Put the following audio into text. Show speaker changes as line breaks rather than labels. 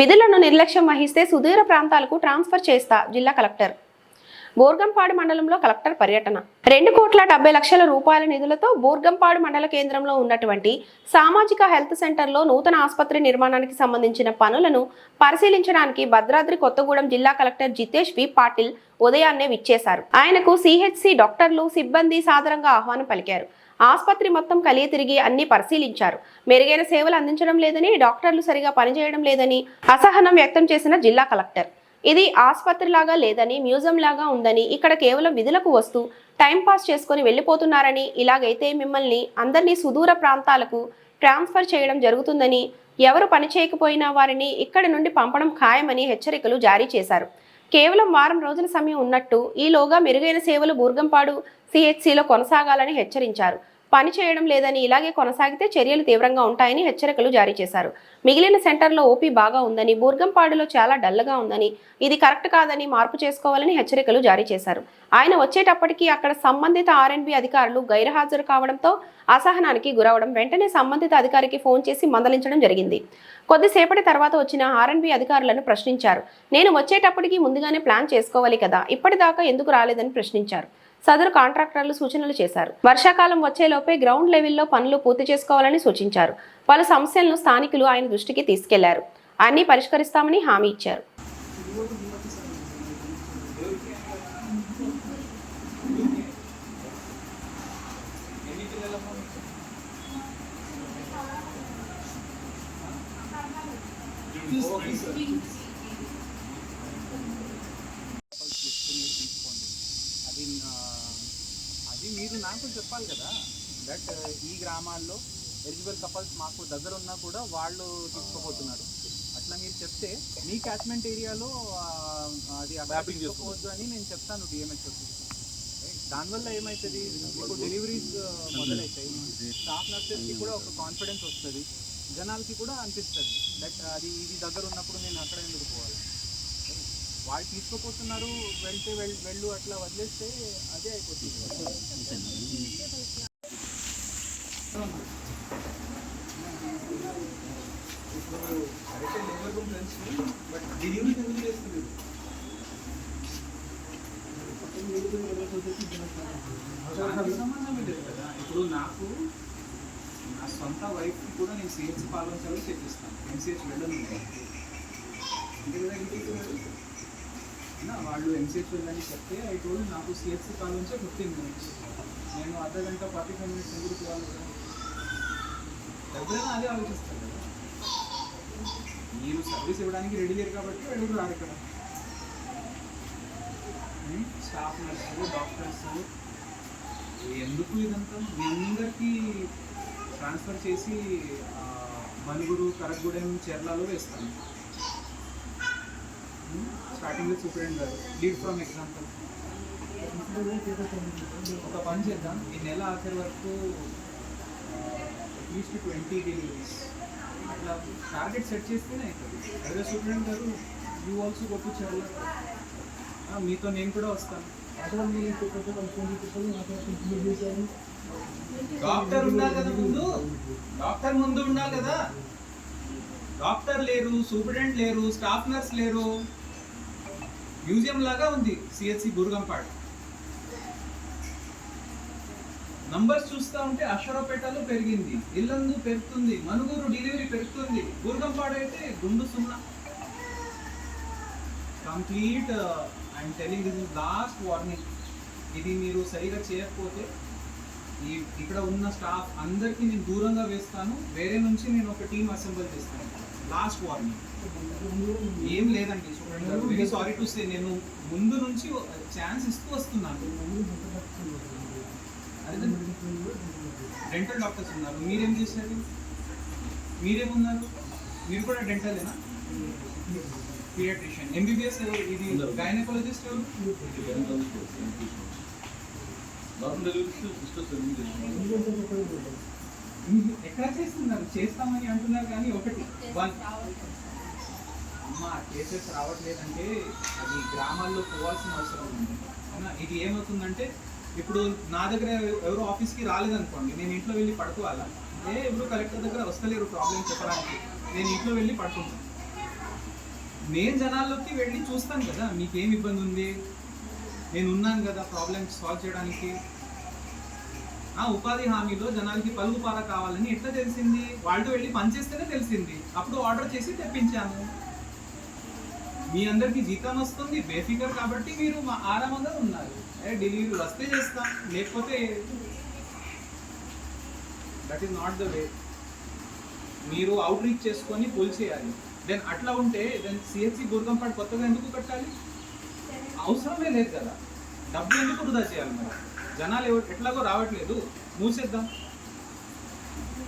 విధులను నిర్లక్ష్యం వహిస్తే సుదూర ప్రాంతాలకు ట్రాన్స్ఫర్ చేస్తా జిల్లా కలెక్టర్. బోర్గంపాడు మండలంలో కలెక్టర్ పర్యటన. రెండు కోట్ల డెబ్బై లక్షల రూపాయల నిధులతో బోర్గంపాడు మండల కేంద్రంలో ఉన్నటువంటి సామాజిక హెల్త్ సెంటర్లో నూతన ఆసుపత్రి నిర్మాణానికి సంబంధించిన పనులను పరిశీలించడానికి భద్రాద్రి కొత్తగూడెం జిల్లా కలెక్టర్ జితేష్ వి పాటిల్ ఉదయాన్నే విచ్చేశారు. ఆయనకు సిహెచ్సి డాక్టర్లు సిబ్బంది సాదరంగా ఆహ్వానం పలికారు. ఆసుపత్రి మొత్తం కలిగి తిరిగి అన్ని పరిశీలించారు. మెరుగైన సేవలు అందించడం లేదని డాక్టర్లు సరిగా పనిచేయడం లేదని అసహనం వ్యక్తం చేసిన జిల్లా కలెక్టర్. ఇది ఆసుపత్రిలాగా లేదని మ్యూజియం లాగా ఉందని ఇక్కడ కేవలం విధులకు వస్తూ టైంపాస్ చేసుకుని చేసుకొని వెళ్ళిపోతున్నారని ఇలాగైతే మిమ్మల్ని అందరినీ సుదూర ప్రాంతాలకు ట్రాన్స్ఫర్ చేయడం జరుగుతుందని ఎవరు పని చేయకపోయినా వారిని ఇక్కడి నుండి పంపడం ఖాయమని హెచ్చరికలు జారీ చేశారు. కేవలం వారం రోజుల సమయం ఉన్నట్టు ఈలోగా మెరుగైన సేవలు బూర్గంపాడు సిహెచ్సిలో కొనసాగాలని హెచ్చరించారు. పని చేయడం లేదని ఇలాగే కొనసాగితే చర్యలు తీవ్రంగా ఉంటాయని హెచ్చరికలు జారీ చేశారు. మిగిలిన సెంటర్లో ఓపీ బాగా ఉందని బూర్గంపాడులో చాలా డల్గా ఉందని ఇది కరెక్ట్ కాదని మార్పు చేసుకోవాలని హెచ్చరికలు జారీ చేశారు. ఆయన వచ్చేటప్పటికి అక్కడ సంబంధిత ఆర్ఎన్బి అధికారులు గైర్హాజరు కావడంతో అసహనానికి గురవడం వెంటనే సంబంధిత అధికారికి ఫోన్ చేసి మందలించడం జరిగింది. కొద్దిసేపటి తర్వాత వచ్చిన ఆర్ఎన్బి అధికారులను ప్రశ్నించారు. నేను వచ్చేటప్పటికి ముందుగానే ప్లాన్ చేసుకోవాలి కదా ఇప్పటిదాకా ఎందుకు రాలేదని ప్రశ్నించారు. సదరు కాంట్రాక్టర్లు సూచనలు చేశారు. వర్షాకాలం వచ్చేలోపే గ్రౌండ్ లెవెల్లో పనులు పూర్తి చేసుకోవాలని సూచించారు. పలు సమస్యలను స్థానికులు ఆయన దృష్టికి తీసుకెళ్ళారు. అన్ని పరిష్కరిస్తామని హామీ ఇచ్చారు.
తీసుకోండి అది ఆ, అది మీరు నాకు చెప్పాలి కదా. దట్ ఈ గ్రామాల్లో ఎలిజిబుల్ కపల్స్ మాకు దగ్గర ఉన్నా కూడా వాళ్ళు తీసుకోపోతున్నారు అట్లా మీరు చెప్తే మీ క్యాచ్మెంట్ ఏరియాలో అది అక్కడ తీసుకోవద్దు అని నేను చెప్తాను డిఎంహెచ్ఓకి దానివల్ల ఏమవుతుంది మీకు డెలివరీస్ మొదలవుతాయి స్టాఫ్ నర్సెస్కి కూడా ఒక కాన్ఫిడెన్స్ వస్తుంది. జనాలకి కూడా అనిపిస్తుంది. దట్ అది ఇది దగ్గర ఉన్నప్పుడు నేను అక్కడ ఎందుకు పోవాలి? వాళ్ళు తీసుకోపోతున్నారు వెళ్తే వెళ్ళు అట్లా వదిలేస్తే అదే అయిపోతుంది. బట్ డెలివరీ ఎందుకు చేస్తుంది సంబంధం లేదు కదా ఇప్పుడు నాకు నా సొంత వైఫ్కి కూడా నేను సిహెచ్ పాలించాలో చెప్పిస్తాను. ఎంసీహెచ్ వెళ్ళను ఇంటి అయినా వాళ్ళు ఎంసీహెచ్ వెళ్ళని చెప్తే ఐ టోల్ నాకు సిఎస్సి కాల్ నుంచే ఫిఫ్టీన్ మినిట్స్ నేను అర్ధ గంట ఫార్టీ ఫైవ్ మినిట్స్ ఎందుకు పోవాలి కదా? ఎవరైనా అదే ఆలోచిస్తారు కదా. మీరు సర్వీస్ ఇవ్వడానికి రెడీ లేరు కాబట్టి వెళ్ళి రారు ఇక్కడ. స్టాఫ్ నర్సులు డాక్టర్స్ ఎందుకు ఇదంతా? మీ అందరికీ ట్రాన్స్ఫర్ చేసి ఆ, మనుగురు కరగూడెం చెర్లలో వేస్తాను. స్టార్టింగ్లో చూపించడం కాదు. లీడ్ ఫ్రమ్ ఎగ్జాంపుల్ ఒక పని చేద్దాం. ఈ నెల ఆఖరి వరకు అట్లీస్ట్ ట్వంటీ డెలివరీస్ అట్లా టార్గెట్ సెట్ చేస్తేనే అవుతుంది అదే సూపరింటెండెంట్ గారు యూ ఆల్సో గొప్ప మీతో నేను కూడా వస్తాను. డాక్టర్ ఉండాలి కదా ముందు. డాక్టర్ ముందు ఉండాలి కదా. డాక్టర్ లేరు సూపరింటెండెంట్ లేరు స్టాఫ్ నర్స్ లేరు. మ్యూజియం లాగా ఉంది సిహెచ్సి బుర్గంపాడు. నంబర్స్ చూస్తా ఉంటే అశ్వరపేటలో పెరిగింది ఇల్లందు పెరుగుతుంది మనుగూరు డెలివరీ పెరుగుతుంది. బుర్గంపాడు అయితే గుండు సున్నా. Complete I'm telling this last warning ఇది మీరు సరిగా చేయకపోతే ఈ ఇక్కడ ఉన్న స్టాఫ్ అందరికీ నేను దూరంగా వేస్తాను వేరే నుంచి నేను ఒక టీం అసెంబుల్ చేస్తాను. లాస్ట్ వార్నింగ్ ఏం వెరీ సారీ టు సే నేను ముందు నుంచి ఛాన్స్ ఇస్తూ వస్తున్నాను. డెంటల్ డాక్టర్స్ ఉన్నారు. మీరేం చేశారు? మీరేమున్నారు? మీరు కూడా డెంటలేనా? పీడియాట్రిషియన్. ఎంబీబీఎస్ ఇది గైనకాలజిస్ట్ ఎక్కడ చేస్తున్నారు? చేస్తామని అంటున్నారు కానీ ఒకటి. వన్. అమ్మ కేసెస్ రావట్లేదంటే అది గ్రామాల్లో పోవాల్సిన అవసరం ఉంది. అవునా? ఇది ఏమవుతుందంటే ఇప్పుడు నా దగ్గర ఎవరు ఆఫీస్కి రాలేదనుకోండి నేను ఇంట్లో వెళ్ళి పడుకోవాలా? ఏ ఎవరు కలెక్టర్ దగ్గర వస్తలేరు ప్రాబ్లం చెప్పడానికి. నేను ఇంట్లో వెళ్ళి పడుకుంటాను నేను జనాల్లోకి వెళ్ళి చూస్తాను కదా మీకేం ఇబ్బంది ఉంది? నేను ఉన్నాను కదా ప్రాబ్లమ్ సాల్వ్ చేయడానికి. ఆ ఉపాధి హామీలో జనాలకి పలుకు పాల కావాలని ఎట్లా తెలిసింది? వాళ్ళు వెళ్ళి పనిచేస్తేనే తెలిసింది. అప్పుడు ఆర్డర్ చేసి తెప్పించాము మీ అందరికి జీతం వస్తుంది బేఫికర్ కాబట్టి మీరు మా ఆరామంగా ఉన్నారు. ఏ డెలివరీ వస్తే చేస్తాం లేకపోతే that is not the way మీరు అవుట్ రీచ్ చేసుకొని పుల్ చేయాలి. దెన్ అట్లా ఉంటే దెన్ సిహెచ్సి గుర్గంపాడు కొత్తగా ఎందుకు కట్టాలి? అవసరమే లేదు కదా. డబ్బు ఎందుకు వృధా చేయాలి మరి? జనాలు ఎవరు ఎట్లాగో రావట్లేదు. మూసేద్దాం.